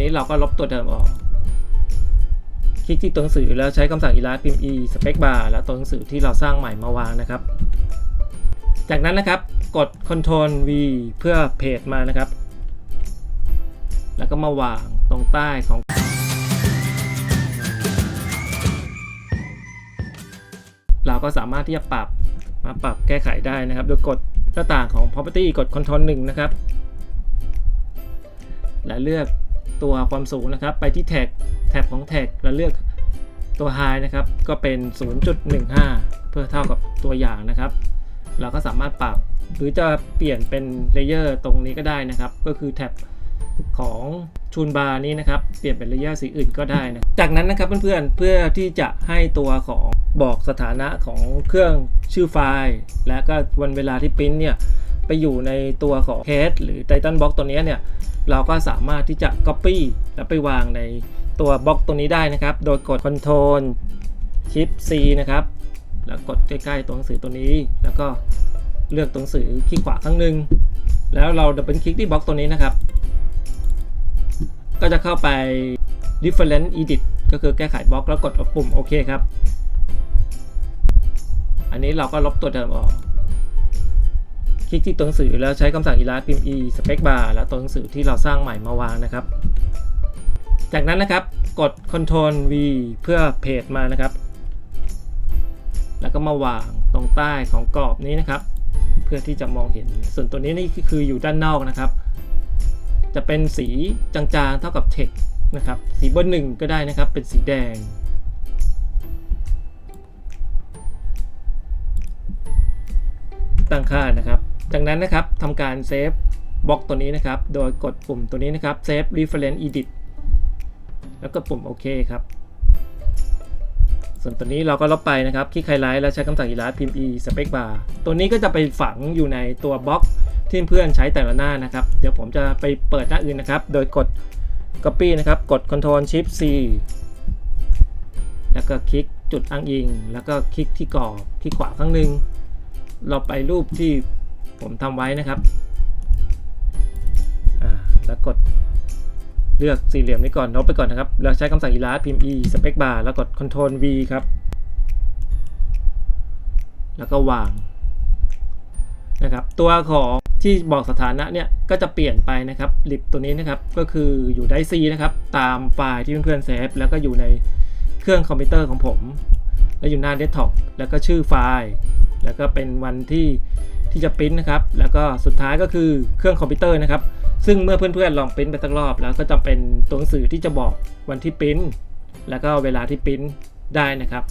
นี้เราก็ลบตัวเดิมออก คลิกที่ตัวหนังสือแล้วใช้คำสั่ง erase พิมพ์ e space bar แล้วตัวหนังสือที่เราสร้างใหม่มาวางนะครับ จากนั้นนะครับกด Ctrl V เพื่อเพจมานะครับ แล้วก็มาวางตรงใต้ของเราก็สามารถที่จะปรับมาปรับแก้ไขได้นะครับ โดยกดหน้าต่างของ property กด Ctrl 1 นะครับ และเลือก ตัวความสูงนะครับ ไปที่แท็กแท็บของแท็กแล้วเลือกตัว high นะครับ ก็เป็น 0.15 เพื่อเท่ากับตัวอย่างนะครับ เราก็สามารถปรับหรือจะเปลี่ยนเป็นเลเยอร์ตรงนี้ก็ได้นะครับ ก็คือแท็บของชูนบาร์นี้นะครับ เปลี่ยนเป็นเลเยอร์สีอื่นก็ได้นะ จากนั้นนะครับเพื่อนๆ เพื่อที่จะให้ตัวของบอกสถานะของเครื่องชื่อไฟล์ และก็วันเวลาที่ปริ้นเนี่ย ไปอยู่ในตัวของ head หรือ title box ตัวนี้เนี่ย เราก็สามารถที่จะ copy แล้วไปวางในตัวบล็อกตัวนี้ได้นะครับ โดยกด Ctrl Shift C นะครับ แล้วกดใกล้ๆตัวหนังสือตัวนี้ แล้วก็เลือกตัวหนังสือคลิกขวาครั้งหนึ่งแล้วเราดับเบิลคลิกที่บล็อกตัวนี้นะครับ ก็จะเข้าไป Different Edit ก็คือแก้ไขบล็อกแล้วกดปุ่มโอเคครับ อันนี้เราก็ลบตัวเดิมออก คลิกที่ตัวหนังสือแล้วใช้คำสั่ง erase พิมพ์ e space bar แล้วตัวหนังสือที่เราสร้างใหม่มาวางนะครับ จากนั้นนะครับกด Ctrl V เพื่อเพจมานะครับ แล้วก็มาวางตรงใต้ของกรอบนี้นะครับ เพื่อที่จะมองเห็นส่วนตัวนี้นี่คืออยู่ด้านนอกนะครับ จะเป็นสีจางๆเท่ากับ text นะครับ สีเบอร์หนึ่งก็ได้นะครับ เป็นสีแดงตั้งค่านะครับ จากนั้นนะครับทำการเซฟบล็อกตัวนี้นะครับ โดยกดปุ่มตัวนี้นะครับ Save Reference Edit แล้วก็ปุ่มโอเคครับ ส่วนตัวนี้เราก็ลบไปนะครับ คลิกไฮไลท์แล้วใช้คำสั่ง erase พิมพ์ e space bar ตัวนี้ก็จะไปฝังอยู่ในตัวบล็อกที่เพื่อนใช้แต่ละหน้านะครับ เดี๋ยวผมจะไปเปิดหน้าอื่นนะครับ โดยกด copy นะครับ กด control Shift C แล้วก็คลิกจุดอ้างอิง แล้วก็คลิกที่กรอบที่ขวาข้างหนึ่งเราไปรูปที่ ผมทำไว้นะครับแล้วกดเลือกสี่เหลี่ยมนี้ก่อนลบไปก่อนนะครับ แล้วใช้คำสั่ง erase พิมพ์ e space bar แล้วกด Ctrl V ครับ แล้วก็วางนะครับ ตัวของที่บอกสถานะเนี่ยก็จะเปลี่ยนไปนะครับลิบตัวนี้นะครับก็คืออยู่ได้ C นะครับ ตามไฟล์ที่เพื่อนๆเซฟแล้วก็อยู่ในเครื่องคอมพิวเตอร์ของผม แล้วอยู่หน้าเดสก์ท็อปแล้วก็ชื่อไฟล์ แล้วก็เป็นวันที่ ที่จะปริ้นนะครับ แล้วก็สุดท้ายก็คือเครื่องคอมพิวเตอร์นะครับ ซึ่งเมื่อเพื่อนๆลองปริ้นไปสักรอบ แล้วก็จะเป็นตัวหนังสือที่จะบอกวันที่ปริ้นแล้วก็เวลาที่ปริ้นได้นะครับ